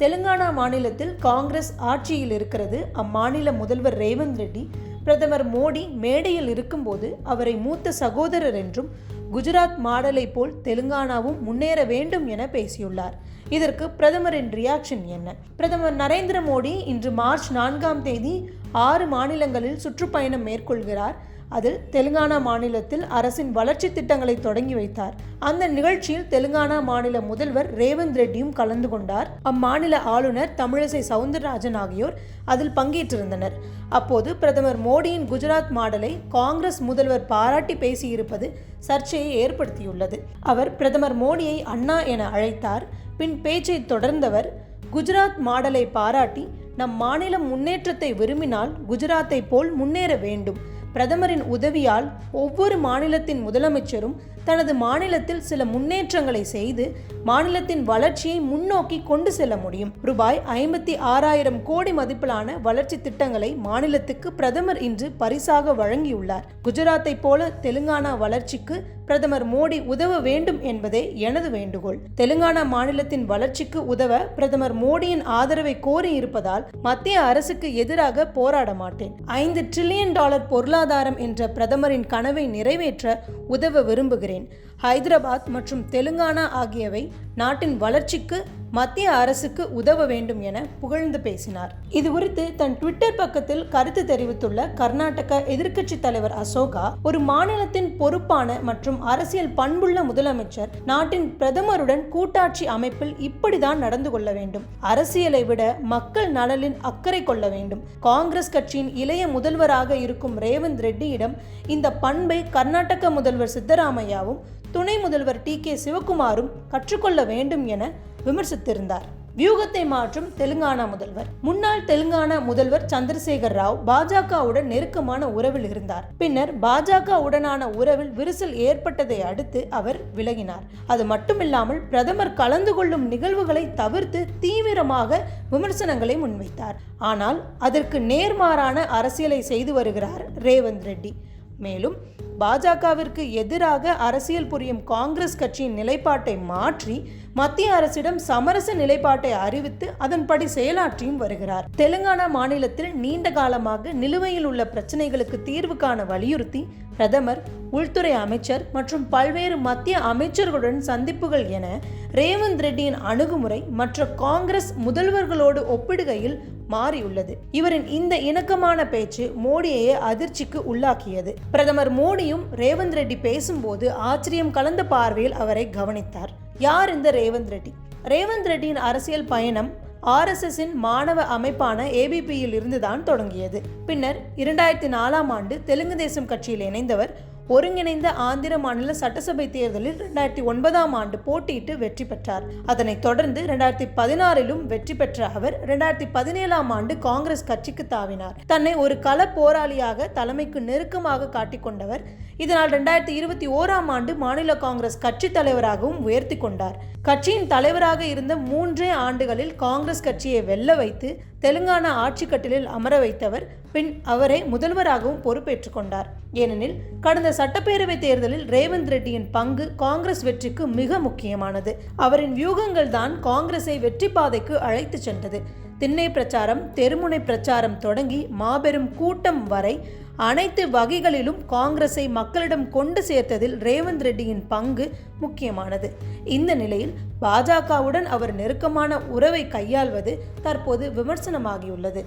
தெலுங்கானா மாநிலத்தில் காங்கிரஸ் ஆட்சியில் இருக்கிறது. அம்மாநில முதல்வர் ரேவந்த் ரெட்டி பிரதமர் மோடி மேடையில் இருக்கும்போது அவரை மூத்த சகோதரர் என்றும் குஜராத் மாடலை போல் தெலுங்கானாவும் முன்னேற வேண்டும் என பேசியுள்ளார். இதற்கு பிரதமரின் ரியாக்ஷன் என்ன? பிரதமர் நரேந்திர மோடி இன்று மார்ச் நான்காம் தேதி ஆறு மாநிலங்களில் சுற்றுப்பயணம் மேற்கொள்கிறார். அதில் தெலுங்கானா மாநிலத்தில் அரசின் வளர்ச்சி திட்டங்களை தொடங்கி வைத்தார். அந்த நிகழ்ச்சியில் தெலுங்கானா மாநில முதல்வர் ரேவந்த் ரெட்டியும் கலந்து கொண்டார். அம்மாநில ஆளுநர் தமிழிசை சவுந்தரராஜன் ஆகியோர் அதில் பங்கேற்றிருந்தனர். அப்போது பிரதமர் மோடியின் குஜராத் மாடலை காங்கிரஸ் முதல்வர் பாராட்டி பேசியிருப்பது சர்ச்சையை ஏற்படுத்தியுள்ளது. அவர் பிரதமர் மோடியை அண்ணா என அழைத்தார். பின் பேச்சை தொடர்ந்தவர் குஜராத் மாடலை பாராட்டி நம் மாநிலம் முன்னேற்றத்தை விரும்பினால் குஜராத்தை போல் முன்னேற வேண்டும். பிரதமரின் உதவியால் ஒவ்வொரு மாநிலத்தின் முதலமைச்சரும் தனது மாநிலத்தில் சில முன்னேற்றங்களை செய்து மாநிலத்தின் வளர்ச்சியை முன்னோக்கி கொண்டு செல்ல முடியும். ரூபாய் ஐம்பத்தி ஆறாயிரம் கோடி மதிப்பிலான வளர்ச்சி திட்டங்களை மாநிலத்துக்கு பிரதமர் இன்று பரிசாக வழங்கியுள்ளார். குஜராத்தை போல தெலுங்கானா வளர்ச்சிக்கு பிரதமர் மோடி உதவ வேண்டும் என்பதே எனது வேண்டுகோள். தெலுங்கானா மாநிலத்தின் வளர்ச்சிக்கு உதவ பிரதமர் மோடியின் ஆதரவை கோரி இருப்பதால் மத்திய அரசுக்கு எதிராக போராட மாட்டேன். ஐந்து டிரில்லியன் டாலர் பொருளாதாரம் என்ற பிரதமரின் கனவை நிறைவேற்ற உதவ விரும்புகிறேன். ஹைதராபாத் மற்றும் தெலுங்கானா ஆகியவை நாட்டின் வளர்ச்சிக்கு மத்திய அரசுக்கு உதவ வேண்டும் என புகழ்ந்து பேசினார். இது குறித்து தன் ட்விட்டர் பக்கத்தில் கருத்து தெரிவித்துள்ள கர்நாடக எதிர்க்கட்சி தலைவர் அசோகா ஒரு மாநிலத்தின் பொறுப்பான மற்றும் அரசியல் பண்புள்ள முதலமைச்சர் நாட்டின் பிரதமருடன் கூட்டாட்சி அமைப்பில் இப்படிதான் நடந்து கொள்ள வேண்டும். அரசியலை விட மக்கள் நலனில் அக்கறை கொள்ள வேண்டும். காங்கிரஸ் கட்சியின் இளைய முதல்வராக இருக்கும் ரேவந்த் ரெட்டியிடம் இந்த பண்பை கர்நாடக முதல்வர் சித்தராமையாவும் துணை முதல்வர் டி கே சிவகுமாரும் கற்றுக்கொள்ள வேண்டும் என விமர்சித்திருந்தார். வியூகத்தை மாற்றும் தெலுங்கானா முதல்வர். முன்னாள் தெலுங்கானா முதல்வர் சந்திரசேகர் ராவ் பாஜகவுடன் நெருக்கமான உறவில் இருந்தார். பின்னர் பாஜகவுடனான உறவில் விரிசல் ஏற்பட்டதை அடுத்து அவர் விலகினார். அது மட்டுமில்லாமல் பிரதமர் கலந்து கொள்ளும் நிகழ்வுகளை தவிர்த்து தீவிரமாக விமர்சனங்களை முன்வைத்தார். ஆனால் அதற்கு நேர்மாறான அரசியலை செய்து வருகிறார் ரேவந்த் ரெட்டி. மேலும் பாஜகவிற்கு எதிராக அரசியல் புரியும் காங்கிரஸ் கட்சியின் நிலைப்பாட்டை மாற்றி மத்திய அரசிடம் சமரச நிலைப்பாட்டை அறிவித்து அதன்படி செயலாற்றியும் வருகிறார். தெலுங்கானா மாநிலத்தில் நீண்ட காலமாக நிலுவையில் உள்ள பிரச்சனைகளுக்கு தீர்வு காண வலியுறுத்தி பிரதமர் உள்துறை அமைச்சர் மற்றும் பல்வேறு மத்திய அமைச்சர்களுடன் சந்திப்புகள் என ரேவந்த் ரெட்டியின் அணுகுமுறை மற்ற காங்கிரஸ் முதல்வர்களோடு ஒப்பிடுகையில் மாறியுள்ளது. இவரின் இந்த இணக்கமான பேச்சு மோடியையே அதிர்ச்சிக்கு உள்ளாக்கியது. பிரதமர் மோடியும் ரேவந்த் ரெட்டி பேசும்போது ஆச்சரியம் கலந்த பார்வையில் அவரை கவனித்தார். யார் இந்த ரேவந்த் ரெட்டி? ரேவந்த் ரெட்டியின் அரசியல் பயணம் ஆர்எஸ்எஸ்ஸின் மாணவ அமைப்பான ஏபிபியில் இருந்துதான் தொடங்கியது. பின்னர் இரண்டாயிரத்தி நாலாம் ஆண்டு தெலுங்கு தேசம் கட்சியில் இணைந்தவர் ஒருங்கிணைந்த ஆந்திர மாநில சட்டசபை தேர்தலில் இரண்டாயிரத்தி ஒன்பதாம் ஆண்டு போட்டியிட்டு வெற்றி பெற்றார். அதனைத் தொடர்ந்து இரண்டாயிரத்தி பதினாறிலும் வெற்றி பெற்ற அவர் இரண்டாயிரத்தி பதினேழாம் ஆண்டு காங்கிரஸ் கட்சிக்கு தாவினார். தன்னை ஒரு கள போராளியாக தலைமைக்கு நெருக்கமாக காட்டிக்கொண்டவர் இதனால் ரெண்டாயிரத்தி இருபத்தி ஓராம் ஆண்டு மாநில காங்கிரஸ் கட்சி தலைவராகவும் உயர்த்தி கொண்டார். கட்சியின் தலைவராக இருந்த மூன்றே ஆண்டுகளில் காங்கிரஸ் கட்சியை வெல்ல வைத்து தெலுங்கானா ஆட்சி கட்டிலில் அமர வைத்தவர் பின் அவரை முதல்வராகவும் பொறுப்பேற்றுக் கொண்டார். ஏனெனில் கடந்த சட்டப்பேரவை தேர்தலில் ரேவந்த் ரெட்டியின் பங்கு காங்கிரஸ் வெற்றிக்கு மிக முக்கியமானது. அவரின் வியூகங்கள் தான் காங்கிரஸை வெற்றி பாதைக்கு அழைத்து சென்றது. திண்ணை பிரச்சாரம் தெருமுனை பிரச்சாரம் தொடங்கி மாபெரும் கூட்டம் வரை அனைத்து வகைகளிலும் காங்கிரஸை மக்களிடம் கொண்டு சேர்த்ததில் ரேவந்த் ரெட்டியின் பங்கு முக்கியமானது. இந்த நிலையில் பாஜகவுடன் அவர் நெருக்கமான உறவை கையாள்வது தற்போது விமர்சனமாகியுள்ளது.